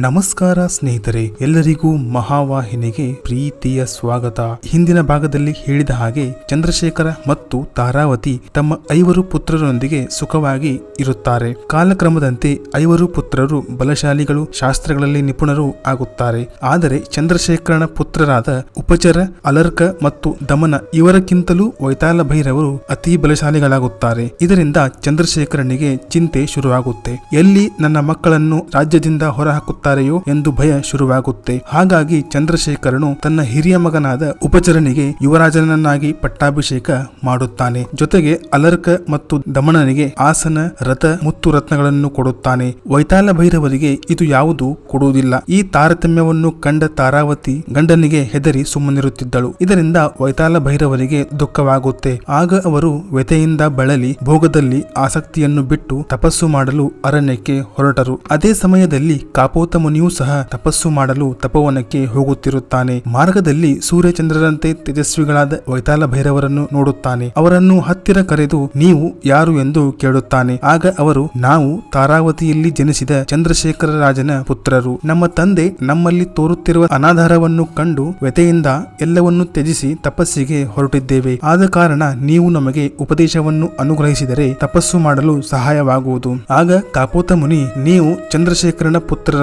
ನಮಸ್ಕಾರ ಸ್ನೇಹಿತರೆ, ಎಲ್ಲರಿಗೂ ಮಹಾವಾಹಿನಿಗೆ ಪ್ರೀತಿಯ ಸ್ವಾಗತ. ಹಿಂದಿನ ಭಾಗದಲ್ಲಿ ಹೇಳಿದ ಹಾಗೆ ಚಂದ್ರಶೇಖರ ಮತ್ತು ತಾರಾವತಿ ತಮ್ಮ ಐವರು ಪುತ್ರರೊಂದಿಗೆ ಸುಖವಾಗಿ ಇರುತ್ತಾರೆ. ಕಾಲಕ್ರಮದಂತೆ ಐವರು ಪುತ್ರರು ಬಲಶಾಲಿಗಳು, ಶಾಸ್ತ್ರಗಳಲ್ಲಿ ನಿಪುಣರು ಆಗುತ್ತಾರೆ. ಆದರೆ ಚಂದ್ರಶೇಖರನ ಪುತ್ರರಾದ ಉಪಚರ, ಅಲರ್ಕ ಮತ್ತು ದಮನ ಇವರಕ್ಕಿಂತಲೂ ವೈತಾಲ ಭೈರವರು ಅತಿ ಬಲಶಾಲಿಗಳಾಗುತ್ತಾರೆ. ಇದರಿಂದ ಚಂದ್ರಶೇಖರನಿಗೆ ಚಿಂತೆ ಶುರುವಾಗುತ್ತೆ. ಎಲ್ಲಿ ನನ್ನ ಮಕ್ಕಳನ್ನು ರಾಜ್ಯದಿಂದ ಹೊರಹಾಕುತ್ತಾರೆಯೋ ಎಂದು ಭಯ ಶುರುವಾಗುತ್ತೆ. ಹಾಗಾಗಿ ಚಂದ್ರಶೇಖರನು ತನ್ನ ಹಿರಿಯ ಮಗನಾದ ಉಪಚರನಿಗೆ ಯುವರಾಜನನ್ನಾಗಿ ಪಟ್ಟಾಭಿಷೇಕ ಮಾಡುತ್ತಾನೆ. ಜೊತೆಗೆ ಅಲರ್ಕ ಮತ್ತು ದಮಣನಿಗೆ ಆಸನ, ರಥ, ಮುತ್ತು ರತ್ನಗಳನ್ನು ಕೊಡುತ್ತಾನೆ. ವೈತಾಲ ಭೈರವರಿಗೆ ಇದು ಯಾವುದು ಕೊಡುವುದಿಲ್ಲ. ಈ ತಾರತಮ್ಯವನ್ನು ಕಂಡ ತಾರಾವತಿ ಗಂಡನಿಗೆ ಹೆದರಿ ಸುಮ್ಮನಿರುತ್ತಿದ್ದಳು. ಇದರಿಂದ ವೈತಾಲ ಭೈರವರಿಗೆ ದುಃಖವಾಗುತ್ತೆ. ಆಗ ಅವರು ವ್ಯಥೆಯಿಂದ ಬಳಲಿ, ಭೋಗದಲ್ಲಿ ಆಸಕ್ತಿಯನ್ನು ಬಿಟ್ಟು ತಪಸ್ಸು ಮಾಡಲು ಅರಣ್ಯಕ್ಕೆ ಹೊರಟರು. ಅದೇ ಸಮಯದಲ್ಲಿ ಕಾಪೋತ ಮುನಿಯೂ ಸಹ ತಪಸ್ಸು ಮಾಡಲು ತಪವನಕ್ಕೆ ಹೋಗುತ್ತಿರುತ್ತಾನೆ. ಮಾರ್ಗದಲ್ಲಿ ಸೂರ್ಯಚಂದ್ರರಂತೆ ತೇಜಸ್ವಿಗಳಾದ ವೈತಾಲ ಭೈರವರನ್ನು ನೋಡುತ್ತಾನೆ. ಅವರನ್ನು ಹತ್ತಿರ ಕರೆದು ನೀವು ಯಾರು ಎಂದು ಕೇಳುತ್ತಾನೆ. ಆಗ ಅವರು, ನಾವು ತಾರಾವತಿಯಲ್ಲಿ ಜನಿಸಿದ ಚಂದ್ರಶೇಖರ ರಾಜನ ಪುತ್ರರು. ನಮ್ಮ ತಂದೆ ನಮ್ಮಲ್ಲಿ ತೋರುತ್ತಿರುವ ಅನಾಧಾರವನ್ನು ಕಂಡು ವ್ಯತೆಯಿಂದ ಎಲ್ಲವನ್ನು ತ್ಯಜಿಸಿ ತಪಸ್ಸಿಗೆ ಹೊರಟಿದ್ದೇವೆ. ಆದ ಕಾರಣ ನೀವು ನಮಗೆ ಉಪದೇಶವನ್ನು ಅನುಗ್ರಹಿಸಿದರೆ ತಪಸ್ಸು ಮಾಡಲು ಸಹಾಯವಾಗುವುದು. ಆಗ ಕಾಪೋತ ಮುನಿ, ನೀವು ಚಂದ್ರಶೇಖರನ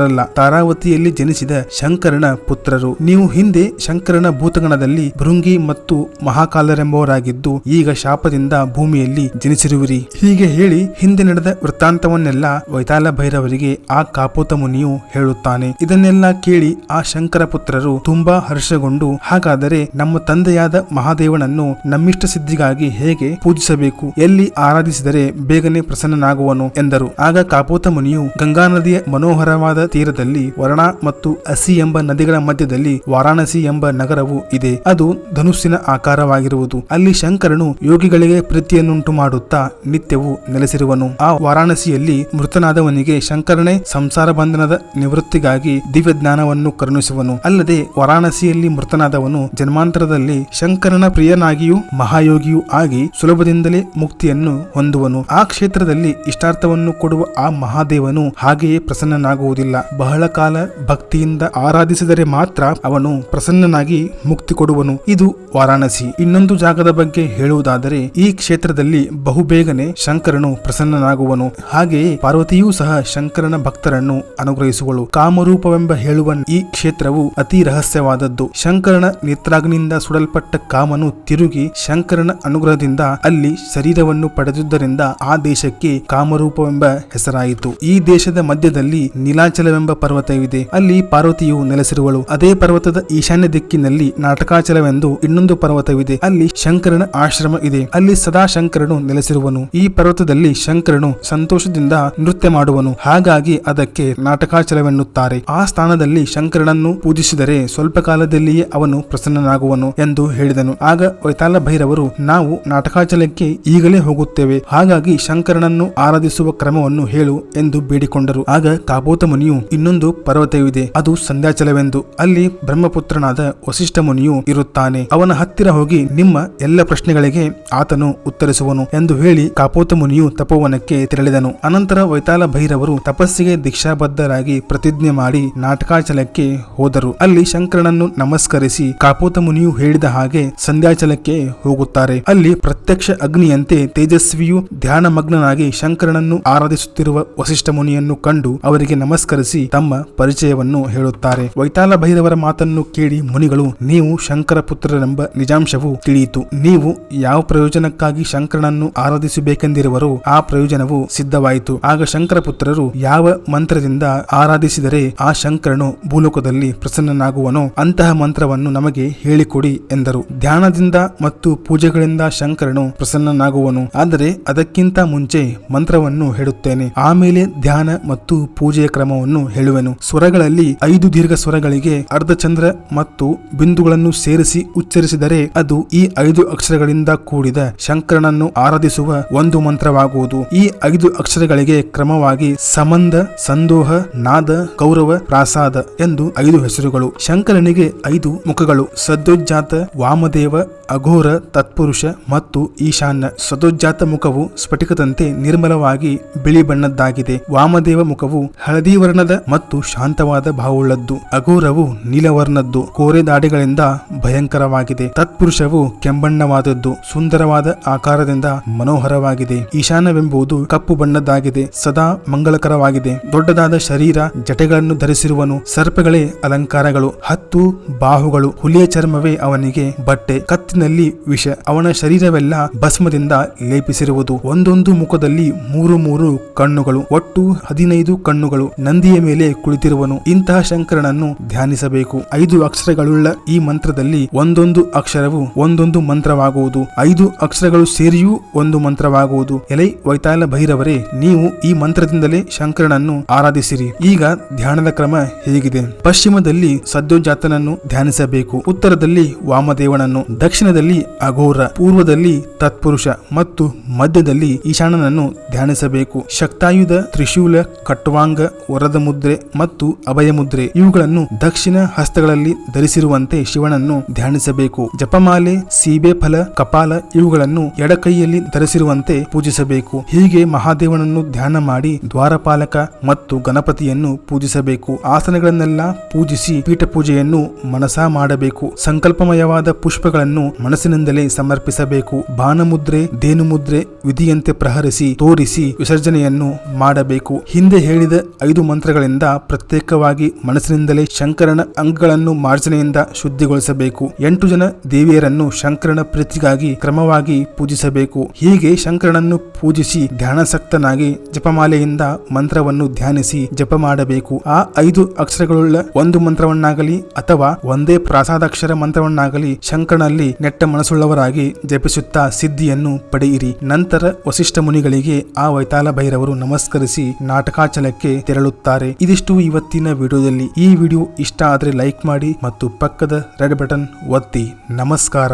ಪುತ್ರರಲ್ಲ ತಾರಾವತಿಯಲ್ಲಿ ಜನಿಸಿದ ಶಂಕರನ ಪುತ್ರರು. ನೀವು ಹಿಂದೆ ಶಂಕರನ ಭೂತಗಣದಲ್ಲಿ ಭೃಂಗಿ ಮತ್ತು ಮಹಾಕಾಲರೆಂಬವರಾಗಿದ್ದು, ಈಗ ಶಾಪದಿಂದ ಭೂಮಿಯಲ್ಲಿ ಜನಿಸಿರುವಿರಿ. ಹೀಗೆ ಹೇಳಿ ಹಿಂದೆ ನಡೆದ ವೃತ್ತಾಂತವನ್ನೆಲ್ಲ ವೈತಾಲ ಭೈರವರಿಗೆ ಆ ಕಾಪೋತ ಮುನಿಯು ಹೇಳುತ್ತಾನೆ. ಇದನ್ನೆಲ್ಲ ಕೇಳಿ ಆ ಶಂಕರ ಪುತ್ರರು ತುಂಬಾ ಹರ್ಷಗೊಂಡು, ಹಾಗಾದರೆ ನಮ್ಮ ತಂದೆಯಾದ ಮಹಾದೇವನನ್ನು ನಮ್ಮಿಷ್ಟ ಸಿದ್ಧಿಗಾಗಿ ಹೇಗೆ ಪೂಜಿಸಬೇಕು? ಎಲ್ಲಿ ಆರಾಧಿಸಿದರೆ ಬೇಗನೆ ಪ್ರಸನ್ನನಾಗುವನು ಎಂದರು. ಆಗ ಕಾಪೋತ ಮುನಿಯು ಗಂಗಾ ನದಿಯ ಮನೋಹರವಾದ ತೀರದಲ್ಲಿ ವರ್ಣ ಮತ್ತು ಅಸಿ ಎಂಬ ನದಿಗಳ ಮಧ್ಯದಲ್ಲಿ ವಾರಾಣಸಿ ಎಂಬ ನಗರವು ಇದೆ. ಅದು ಧನುಸ್ಸಿನ ಆಕಾರವಾಗಿರುವುದು. ಅಲ್ಲಿ ಶಂಕರನು ಯೋಗಿಗಳಿಗೆ ಪ್ರೀತಿಯನ್ನುಂಟು ಮಾಡುತ್ತಾ ನಿತ್ಯವೂ ನೆಲೆಸಿರುವನು. ಆ ವಾರಾಣಸಿಯಲ್ಲಿ ಮೃತನಾದವನಿಗೆ ಶಂಕರನೇ ಸಂಸಾರ ಬಂಧನದ ನಿವೃತ್ತಿಗಾಗಿ ದಿವ್ಯ ಜ್ಞಾನವನ್ನು ಕರುಣಿಸುವನು. ಅಲ್ಲದೆ ವಾರಾಣಸಿಯಲ್ಲಿ ಮೃತನಾದವನು ಜನ್ಮಾಂತರದಲ್ಲಿ ಶಂಕರನ ಪ್ರಿಯನಾಗಿಯೂ ಮಹಾಯೋಗಿಯೂ ಆಗಿ ಸುಲಭದಿಂದಲೇ ಮುಕ್ತಿಯನ್ನು ಹೊಂದುವನು. ಆ ಕ್ಷೇತ್ರದಲ್ಲಿ ಇಷ್ಟಾರ್ಥವನ್ನು ಕೊಡುವ ಆ ಮಹಾದೇವನು ಹಾಗೆಯೇ ಪ್ರಸನ್ನನಾಗುವುದಿಲ್ಲ. ಬಹಳ ಕಾಲ ಭಕ್ತಿಯಿಂದ ಆರಾಧಿಸಿದರೆ ಮಾತ್ರ ಅವನು ಪ್ರಸನ್ನನಾಗಿ ಮುಕ್ತಿ ಕೊಡುವನು. ಇದು ವಾರಾಣಸಿ. ಇನ್ನೊಂದು ಜಾಗದ ಬಗ್ಗೆ ಹೇಳುವುದಾದರೆ, ಈ ಕ್ಷೇತ್ರದಲ್ಲಿ ಬಹುಬೇಗನೆ ಶಂಕರನು ಪ್ರಸನ್ನನಾಗುವನು. ಹಾಗೆಯೇ ಪಾರ್ವತಿಯೂ ಸಹ ಶಂಕರನ ಭಕ್ತರನ್ನು ಅನುಗ್ರಹಿಸುವಳು. ಕಾಮರೂಪವೆಂಬ ಹೇಳುವ ಈ ಕ್ಷೇತ್ರವು ಅತಿ ರಹಸ್ಯವಾದದ್ದು. ಶಂಕರನ ನೇತ್ರಾಗ್ನಿಂದ ಸುಡಲ್ಪಟ್ಟ ಕಾಮನು ತಿರುಗಿ ಶಂಕರನ ಅನುಗ್ರಹದಿಂದ ಅಲ್ಲಿ ಶರೀರವನ್ನು ಪಡೆದಿದ್ದರಿಂದ ಆ ದೇಶಕ್ಕೆ ಕಾಮರೂಪವೆಂಬ ಹೆಸರಾಯಿತು. ಈ ದೇಶದ ಮಧ್ಯದಲ್ಲಿ ನೀಲಾಚಲವೆಂಬ ಪರ್ವತವಿದೆ. ಅಲ್ಲಿ ಪಾರ್ವತಿಯು ನೆಲೆಸಿರುವಳು. ಅದೇ ಪರ್ವತದ ಈಶಾನ್ಯ ದಿಕ್ಕಿನಲ್ಲಿ ನಾಟಕಾಚಲವೆಂದು ಇನ್ನೊಂದು ಪರ್ವತವಿದೆ. ಅಲ್ಲಿ ಶಂಕರನ ಆಶ್ರಮ ಇದೆ. ಅಲ್ಲಿ ಸದಾ ಶಂಕರನು ನೆಲೆಸಿರುವನು. ಈ ಪರ್ವತದಲ್ಲಿ ಶಂಕರನು ಸಂತೋಷದಿಂದ ನೃತ್ಯ ಮಾಡುವನು. ಹಾಗಾಗಿ ಅದಕ್ಕೆ ನಾಟಕಾಚಲವೆನ್ನುತ್ತಾರೆ. ಆ ಸ್ಥಾನದಲ್ಲಿ ಶಂಕರನನ್ನು ಪೂಜಿಸಿದರೆ ಸ್ವಲ್ಪ ಕಾಲದಲ್ಲಿಯೇ ಅವನು ಪ್ರಸನ್ನನಾಗುವನು ಎಂದು ಹೇಳಿದನು. ಆಗ ವೈತಾಲ ಭೈರವರು ನಾವು ನಾಟಕಾಚಲಕ್ಕೆ ಈಗಲೇ ಹೋಗುತ್ತೇವೆ. ಹಾಗಾಗಿ ಶಂಕರನನ್ನು ಆರಾಧಿಸುವ ಕ್ರಮವನ್ನು ಹೇಳು ಎಂದು ಬೇಡಿಕೊಂಡರು. ಆಗ ಕಾಬೋತ ಮುನಿಯು ಇನ್ನೊಂದು ಪರ್ವತವಿದೆ. ಅದು ಸಂಧ್ಯಾಚಲವೆಂದು. ಅಲ್ಲಿ ಬ್ರಹ್ಮಪುತ್ರನಾದ ವಸಿಷ್ಠ ಮುನಿಯು ಇರುತ್ತಾನೆ. ಅವನ ಹತ್ತಿರ ಹೋಗಿ ನಿಮ್ಮ ಎಲ್ಲ ಪ್ರಶ್ನೆಗಳಿಗೆ ಆತನು ಉತ್ತರಿಸುವನು ಎಂದು ಹೇಳಿ ಕಾಪೋತ ಮುನಿಯು ತಪೋವನಕ್ಕೆ ತೆರಳಿದನು. ಅನಂತರ ವೈತಾಲ ಭೈರವರು ತಪಸ್ಸಿಗೆ ದೀಕ್ಷಾಬದ್ಧರಾಗಿ ಪ್ರತಿಜ್ಞೆ ಮಾಡಿ ನಾಟಕಾಚಲಕ್ಕೆ ಹೋದರು. ಅಲ್ಲಿ ಶಂಕರನನ್ನು ನಮಸ್ಕರಿಸಿ ಕಾಪೋತ ಮುನಿಯು ಹೇಳಿದ ಹಾಗೆ ಸಂಧ್ಯಾಚಲಕ್ಕೆ ಹೋಗುತ್ತಾರೆ. ಅಲ್ಲಿ ಪ್ರತ್ಯಕ್ಷ ಅಗ್ನಿಯಂತೆ ತೇಜಸ್ವಿಯು ಧ್ಯಾನ ಮಗ್ನನಾಗಿ ಶಂಕರನನ್ನು ಆರಾಧಿಸುತ್ತಿರುವ ವಸಿಷ್ಠ ಮುನಿಯನ್ನು ಕಂಡು ಅವರಿಗೆ ನಮಸ್ಕರಿಸಿ ತಮ್ಮ ಪರಿಚಯವನ್ನು ಹೇಳುತ್ತಾರೆ. ವೈತಾಲ ಭೈರವರ ಮಾತನ್ನು ಕೇಳಿ ಮುನಿಗಳು, ನೀವು ಶಂಕರ ಪುತ್ರರೆಂಬ ನಿಜಾಂಶವು ತಿಳಿಯಿತು. ನೀವು ಯಾವ ಪ್ರಯೋಜನಕ್ಕಾಗಿ ಶಂಕರನನ್ನು ಆರಾಧಿಸಬೇಕೆಂದಿರುವರೋ ಆ ಪ್ರಯೋಜನವು ಸಿದ್ಧವಾಯಿತು. ಆಗ ಶಂಕರ ಪುತ್ರರು ಯಾವ ಮಂತ್ರದಿಂದ ಆರಾಧಿಸಿದರೆ ಆ ಶಂಕರನು ಭೂಲೋಕದಲ್ಲಿ ಪ್ರಸನ್ನನಾಗುವನೋ ಅಂತಹ ಮಂತ್ರವನ್ನು ನಮಗೆ ಹೇಳಿಕೊಡಿ ಎಂದರು. ಧ್ಯಾನದಿಂದ ಮತ್ತು ಪೂಜೆಗಳಿಂದ ಶಂಕರನು ಪ್ರಸನ್ನನಾಗುವನು. ಆದರೆ ಅದಕ್ಕಿಂತ ಮುಂಚೆ ಮಂತ್ರವನ್ನು ಹೇಳುತ್ತೇನೆ. ಆಮೇಲೆ ಧ್ಯಾನ ಮತ್ತು ಪೂಜೆಯ ಕ್ರಮವನ್ನು ಹೇಳುವೆನು. ಸ್ವರಗಳಲ್ಲಿ ಐದು ದೀರ್ಘ ಸ್ವರಗಳಿಗೆ ಅರ್ಧಚಂದ್ರ ಮತ್ತು ಬಿಂದುಗಳನ್ನು ಸೇರಿಸಿ ಉಚ್ಚರಿಸಿದರೆ ಅದು ಈ ಐದು ಅಕ್ಷರಗಳಿಂದ ಕೂಡಿದ ಶಂಕರನನ್ನು ಆರಾಧಿಸುವ ಒಂದು ಮಂತ್ರವಾಗುವುದು. ಈ ಐದು ಅಕ್ಷರಗಳಿಗೆ ಕ್ರಮವಾಗಿ ಸಮಂದ, ಸಂದೋಹ, ನಾದ ಗೌರವ ಪ್ರಾಸಾದ ಎಂದು ಐದು ಹೆಸರುಗಳು. ಶಂಕರನಿಗೆ ಐದು ಮುಖಗಳು. ಸದ್ಯೋಜಾತ ವಾಮದೇವ, ಅಘೋರ, ತತ್ಪುರುಷ ಮತ್ತು ಈಶಾನ್ಯ. ಸದೋಜ್ಜಾತ ಮುಖವು ಸ್ಫಟಿಕದಂತೆ ನಿರ್ಮಲವಾಗಿ ಬಿಳಿ ಬಣ್ಣದ್ದಾಗಿದೆ. ವಾಮದೇವ ಮುಖವು ಹಳದಿ ವರ್ಣದ ಮತ್ತು ಶಾಂತವಾದ ಭಾವವುಳ್ಳದ್ದು ಅಘೋರವು ನೀಲವರ್ಣದ್ದು. ಕೋರೆ ದಾಡಿಗಳಿಂದ ಭಯಂಕರವಾಗಿದೆ. ತತ್ಪುರುಷವು ಕೆಂಬಣ್ಣವಾದದ್ದು. ಸುಂದರವಾದ ಆಕಾರದಿಂದ ಮನೋಹರವಾಗಿದೆ. ಈಶಾನವೆಂಬುದು ಕಪ್ಪು ಬಣ್ಣದ್ದಾಗಿದೆ. ಸದಾ ಮಂಗಳಕರವಾಗಿದೆ. ದೊಡ್ಡದಾದ ಶರೀರ ಜಟೆಗಳನ್ನು ಧರಿಸಿರುವನು. ಸರ್ಪಗಳೇ ಅಲಂಕಾರಗಳು. ಹತ್ತು ಬಾಹುಗಳು. ಹುಲಿಯ ಚರ್ಮವೇ ಅವನಿಗೆ ಬಟ್ಟೆ. ಕತ್ತಿನಲ್ಲಿ ವಿಷ. ಅವನ ಶರೀರವೆಲ್ಲ ಭಸ್ಮದಿಂದ ಲೇಪಿಸಿರುವುದು. ಒಂದೊಂದು ಮುಖದಲ್ಲಿ ಮೂರು ಮೂರು ಕಣ್ಣುಗಳು. ಒಟ್ಟು ಹದಿನೈದು ಕಣ್ಣುಗಳು. ನಂದಿಯ ಮೇಲೆ ಕುಳಿತಿರುವನು, ಇಂತಹ ಶಂಕರನನ್ನು ಧ್ಯಾನಿಸಬೇಕು. ಐದು ಅಕ್ಷರಗಳುಳ್ಳ ಈ ಮಂತ್ರದಲ್ಲಿ ಒಂದೊಂದು ಅಕ್ಷರವು ಒಂದೊಂದು ಮಂತ್ರವಾಗುವುದು. ಐದು ಅಕ್ಷರಗಳು ಸೇರಿಯೂ ಒಂದು ಮಂತ್ರವಾಗುವುದು. ಎಲೈ ವೈತಾಲ ಭೈರವರೇ, ನೀವು ಈ ಮಂತ್ರದಿಂದಲೇ ಶಂಕರನನ್ನು ಆರಾಧಿಸಿರಿ. ಈಗ ಧ್ಯಾನದ ಕ್ರಮ ಹೇಗಿದೆ. ಪಶ್ಚಿಮದಲ್ಲಿ ಸದ್ಯೋಜಾತನನ್ನು ಧ್ಯಾನಿಸಬೇಕು. ಉತ್ತರದಲ್ಲಿ ವಾಮದೇವನನ್ನು, ದಕ್ಷಿಣದಲ್ಲಿ ಅಘೋರ, ಪೂರ್ವದಲ್ಲಿ ತತ್ಪುರುಷ ಮತ್ತು ಮಧ್ಯದಲ್ಲಿ ಈಶಾನನನ್ನು ಧ್ಯಾನಿಸಬೇಕು. ಶಕ್ತಾಯುಧ, ತ್ರಿಶೂಲ, ಕಟ್ವಾಂಗ ವರದ ಮುದ್ರೆ ಮತ್ತು ಅಭಯ ಮುದ್ರೆ ಇವುಗಳನ್ನು ದಕ್ಷಿಣ ಹಸ್ತಗಳಲ್ಲಿ ಧರಿಸಿರುವಂತೆ ಶಿವನನ್ನು ಧ್ಯಾನಿಸಬೇಕು. ಜಪಮಾಲೆ, ಸೀಬೆ ಫಲ, ಕಪಾಲ ಇವುಗಳನ್ನು ಎಡಕೈಯಲ್ಲಿ ಧರಿಸಿರುವಂತೆ ಪೂಜಿಸಬೇಕು. ಹೀಗೆ ಮಹಾದೇವನನ್ನು ಧ್ಯಾನ ಮಾಡಿ ದ್ವಾರಪಾಲಕ ಮತ್ತು ಗಣಪತಿಯನ್ನು ಪೂಜಿಸಬೇಕು. ಆಸನಗಳನ್ನೆಲ್ಲ ಪೂಜಿಸಿ ಪೀಠ ಪೂಜೆಯನ್ನು ಮನಸಾ ಮಾಡಬೇಕು. ಸಂಕಲ್ಪಮಯವಾದ ಪುಷ್ಪಗಳನ್ನು ಮನಸ್ಸಿನಿಂದಲೇ ಸಮರ್ಪಿಸಬೇಕು. ಬಾಣಮುದ್ರೆ, ದೇನುಮುದ್ರೆ ವಿಧಿಯಂತೆ ಪ್ರಹರಿಸಿ, ತೋರಿಸಿ ವಿಸರ್ಜನೆಯನ್ನು ಮಾಡಬೇಕು. ಹಿಂದೆ ಹೇಳಿದ ಐದು ಮಂತ್ರಗಳಿಂದ ಪ್ರತ್ಯೇಕವಾಗಿ ಮನಸ್ಸಿನಿಂದಲೇ ಶಂಕರನ ಅಂಗಗಳನ್ನು ಮಾರ್ಜನೆಯಿಂದ ಶುದ್ಧಿಗೊಳಿಸಬೇಕು. ಎಂಟು ಜನ ದೇವಿಯರನ್ನು ಶಂಕರನ ಪ್ರೀತಿಗಾಗಿ ಕ್ರಮವಾಗಿ ಪೂಜಿಸಬೇಕು. ಹೀಗೆ ಶಂಕರನನ್ನು ಪೂಜಿಸಿ ಧ್ಯಾನಾಸಕ್ತನಾಗಿ ಜಪಮಾಲೆಯಿಂದ ಮಂತ್ರವನ್ನು ಧ್ಯಾನಿಸಿ ಜಪ ಮಾಡಬೇಕು. ಆ ಐದು ಅಕ್ಷರಗಳುಳ್ಳ ಒಂದು ಮಂತ್ರವನ್ನಾಗಲಿ ಅಥವಾ ಒಂದೇ ಪ್ರಾಸಾದಾಕ್ಷರ ಮಂತ್ರವನ್ನಾಗಲಿ ಶಂಕರನಲ್ಲಿ ನೆಟ್ಟ ಮನಸ್ಸುಳ್ಳವರಾಗಿ ಜಪಿಸುತ್ತಾ ಸಿದ್ಧಿಯನ್ನು ಪಡೆಯಿರಿ. ನಂತರ ವಸಿಷ್ಠ ಮುನಿಗಳಿಗೆ ಆ ವೈತಾಲ ಭೈರವರು ನಮಸ್ಕರಿಸಿ ನಾಟಕಾಚಲಕ್ಕೆ ತೆರಳುತ್ತಾರೆ. ಇದಿಷ್ಟು ಇವತ್ತಿನ ವಿಡಿಯೋದಲ್ಲಿ. ಈ ವಿಡಿಯೋ ಇಷ್ಟ ಆದರೆ ಲೈಕ್ ಮಾಡಿ ಮತ್ತು ಪಕ್ಕದ ರೆಡ್ ಬಟನ್ ಒತ್ತಿ. ನಮಸ್ಕಾರ.